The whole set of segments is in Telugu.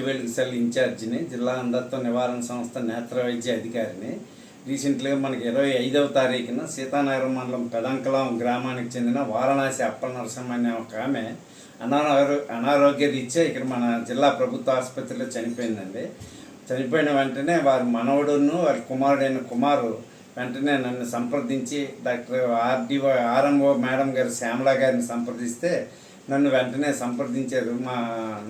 వెలుగు సెల్ ఇన్ఛార్జిని జిల్లా అంధత్వ నివారణ సంస్థ నేత్ర వైద్య అధికారిని. రీసెంట్గా మనకి ఇరవై ఐదవ తారీఖున సీతానగరం మండలం పెదంకలం గ్రామానికి చెందిన వారణాసి అప్పల నరసింహ అనే ఒక ఆమె అనారో అనారోగ్య రీత్యా ఇక్కడ మన జిల్లా ప్రభుత్వ ఆసుపత్రిలో చనిపోయిందండి. చనిపోయిన వెంటనే వారి మనవడును వారి కుమారుడైన కుమారు వెంటనే నన్ను సంప్రదించి డాక్టర్ ఆర్డీఓ ఆర్ఎంఓ మేడం గారు శ్యామల గారిని సంప్రదిస్తే నన్ను వెంటనే సంప్రదించారు మా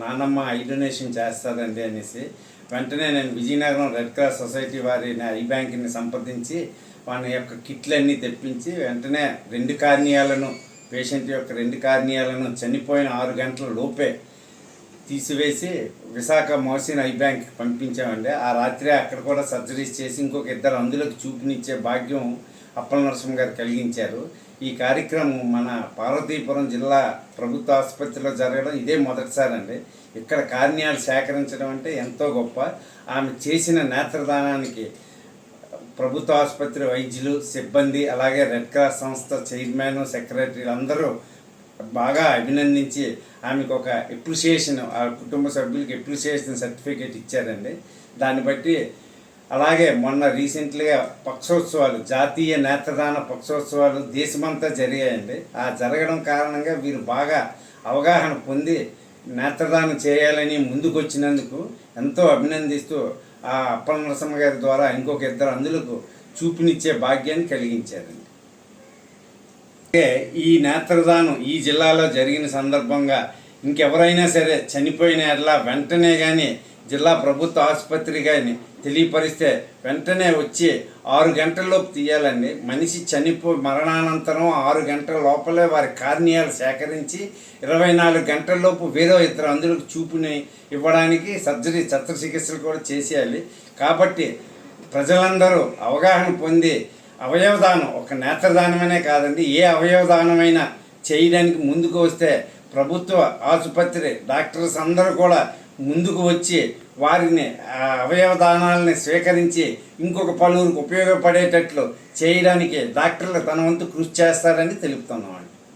నాన్నమ్మ ఐ డొనేషన్ చేస్తారండి అనేసి వెంటనే నేను విజయనగరం రెడ్ క్రాస్ సొసైటీ వారిని ఐ బ్యాంక్ని సంప్రదించి వాళ్ళ యొక్క కిట్లన్నీ తెప్పించి వెంటనే రెండు కార్నియాలను పేషెంట్ యొక్క రెండు కార్నియాలను చనిపోయిన ఆరు గంటల లోపే తీసివేసి విశాఖ మోసిన్ ఐ బ్యాంక్ పంపించామండి. ఆ రాత్రి అక్కడ కూడా సర్జరీస్ చేసి ఇంకొక ఇద్దరు అందులోకి చూపునిచ్చే భాగ్యం అప్పల నరసింహ గారు కలిగించారు. ఈ కార్యక్రమం మన పార్వతీపురం జిల్లా ప్రభుత్వ ఆసుపత్రిలో జరగడం ఇదే మొదటిసారి అండి ఇక్కడ కార్యాలు సేకరించడం అంటే ఎంతో గొప్ప. ఆమె చేసిన నేత్రదానానికి ప్రభుత్వ ఆసుపత్రి వైద్యులు సిబ్బంది అలాగే రెడ్ క్రాస్ సంస్థ చైర్మన్ సెక్రటరీలు అందరూ బాగా అభినందించి ఆమెకు ఒక ఎప్రిసియేషన్ ఆ కుటుంబ సభ్యులకి ఎప్రిసియేషన్ సర్టిఫికేట్ ఇచ్చారండి. దాన్ని బట్టి అలాగే మొన్న రీసెంట్లీగా పక్షోత్సవాలు జాతీయ నేత్రదాన పక్షోత్సవాలు దేశమంతా జరిగాయండి. ఆ జరగడం కారణంగా వీరు బాగా అవగాహన పొంది నేత్రదానం చేయాలని ముందుకొచ్చినందుకు ఎంతో అభినందిస్తూ ఆ అప్పల నరసింహ గారి ద్వారా ఇంకొక ఇద్దరు అందులకు చూపునిచ్చే భాగ్యాన్ని కలిగించారండి. అంటే ఈ నేత్రదానం ఈ జిల్లాలో జరిగిన సందర్భంగా ఇంకెవరైనా సరే చనిపోయిన ఎలా వెంటనే కానీ జిల్లా ప్రభుత్వ ఆసుపత్రి కానీ తెలియపరిస్తే వెంటనే వచ్చి ఆరు గంటల్లోపు తీయాలండి. మనిషి చనిపో మరణానంతరం ఆరు గంటల లోపలే వారి కార్నియాలు సేకరించి ఇరవై నాలుగు గంటల్లోపు వేరే ఇద్దరు అందులోకి చూపుని ఇవ్వడానికి సర్జరీ శస్త్రచికిత్సలు కూడా చేసేయాలి. కాబట్టి ప్రజలందరూ అవగాహన పొంది అవయవదానం ఒక నేత్రదానమనే కాదండి ఏ అవయవదానమైనా చేయడానికి ముందుకు వస్తే ప్రభుత్వ ఆసుపత్రి డాక్టర్స్ అందరూ కూడా ముందుకు వచ్చి వారిని అవయవదానాలని స్వీకరించి ఇంకొక పలువురికి ఉపయోగపడేటట్లు చేయడానికి డాక్టర్లు తన వంతు కృషి చేస్తారని తెలుపుతున్నామండి